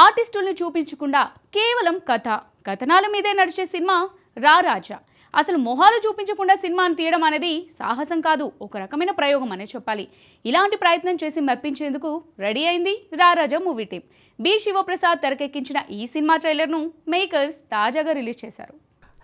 ఆర్టిస్టుల్ని చూపించకుండా కేవలం కథ. కథనాల మీదే నడిచే సినిమా రారాజా అసలు మొహాలు చూపించకుండా సినిమాను తీయడం అనేది సాహసం కాదు ఒక రకమైన ప్రయోగం అనే చెప్పాలి. ఇలాంటి ప్రయత్నం చేసి మెప్పించేందుకు రెడీ అయింది Ra Raja movie team B Shivaprasad తెరకెక్కించిన ఈ సినిమా ట్రైలర్ను మేకర్స్ తాజాగా రిలీజ్ చేశారు.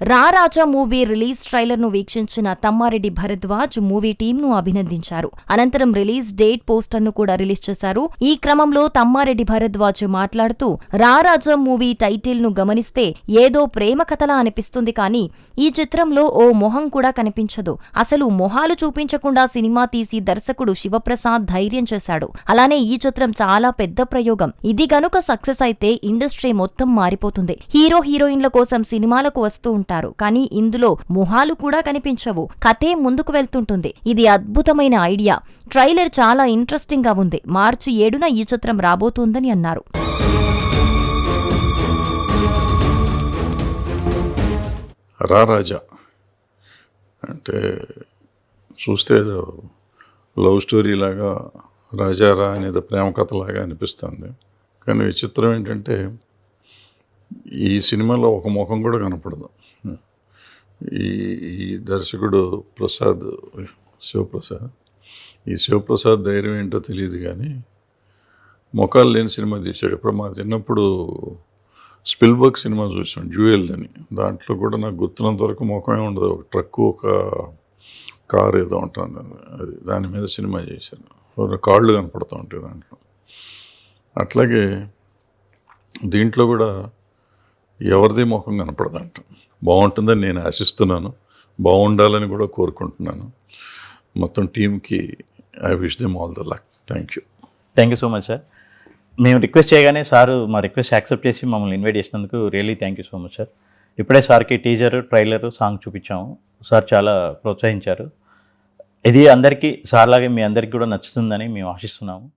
రారాజా మూవీ రిలీజ్ ట్రైలర్ను వీక్షించిన తమ్మారెడ్డి భరద్వాజ్ మూవీ టీం ను అభినందించారు. అనంతరం రిలీజ్ డేట్ పోస్టర్ను కూడా రిలీజ్ చేశారు. ఈ క్రమంలో తమ్మారెడ్డి భరద్వాజ్ మాట్లాడుతూ రారాజా మూవీ టైటిల్ను గమనిస్తే ఏదో ప్రేమ కథలా అనిపిస్తుంది కానీ ఈ చిత్రంలో ఓ మొహం కూడా కనిపించదు. అసలు మొహాలు చూపించకుండా సినిమా తీసి దర్శకుడు శివప్రసాద్ ధైర్యం చేశాడు. అలానే ఈ చిత్రం చాలా పెద్ద ప్రయోగం. ఇది గనుక సక్సెస్ అయితే ఇండస్ట్రీ మొత్తం మారిపోతుంది. హీరో హీరోయిన్ల కోసం సినిమాలకు వస్తూ ఉంటారు. కానీ ఇందులో మొహాలు కూడా కనిపించవు. కథే ముందుకు వెళ్తుంటుంది. ఇది అద్భుతమైన ఐడియా. ట్రైలర్ చాలా ఇంట్రెస్టింగ్గా ఉంది. మార్చి ఏడున ఈ చిత్రం రాబోతోందని అన్నారు. రారాజా అంటే చూస్తే లవ్ స్టోరీ లాగా రాజారా అనేది ప్రేమ కథలాగా అనిపిస్తుంది. కానీ విచిత్రం ఏంటంటే ఈ సినిమాలో ఒక ముఖం కూడా కనపడదు. ఈ ఈ దర్శకుడు ప్రసాద్ శివప్రసాద్. ఈ శివప్రసాద్ ధైర్యం ఏంటో తెలియదు కానీ మొఖాలు లేని సినిమా తీశాడు. ఇప్పుడు మా చిన్నప్పుడు స్పిల్బర్గ్ సినిమా చూసాం జ్యూయల్ అని. దాంట్లో కూడా నాకు గుర్తున్నంత వరకు ముఖమే ఉండదు. ఒక ట్రక్ ఒక కార్ ఏదో ఉంటుంది. అది దాని మీద సినిమా చేశాను. కాళ్ళు కనపడుతూ ఉంటాయి దాంట్లో. అట్లాగే దీంట్లో కూడా ఎవరిది ముఖం కనపడదంట. బాగుంటుందని నేను ఆశిస్తున్నాను. బాగుండాలని కూడా కోరుకుంటున్నాను. మొత్తం టీంకి I wish them all the luck thank you thank you so much sir మేము రిక్వెస్ట్ చేయగానే సార్ మా రిక్వెస్ట్ యాక్సెప్ట్ చేసి మమ్మల్ని ఇన్వైట్ చేసినందుకు really thank you so much sir ఇప్పుడే సార్కి టీజర్ ట్రైలర్ సాంగ్ చూపించాము. సార్ చాలా ప్రోత్సహించారు. ఇది అందరికీ సార్ లాగే మీ అందరికీ కూడా నచ్చుతుందని మేము ఆశిస్తున్నాము.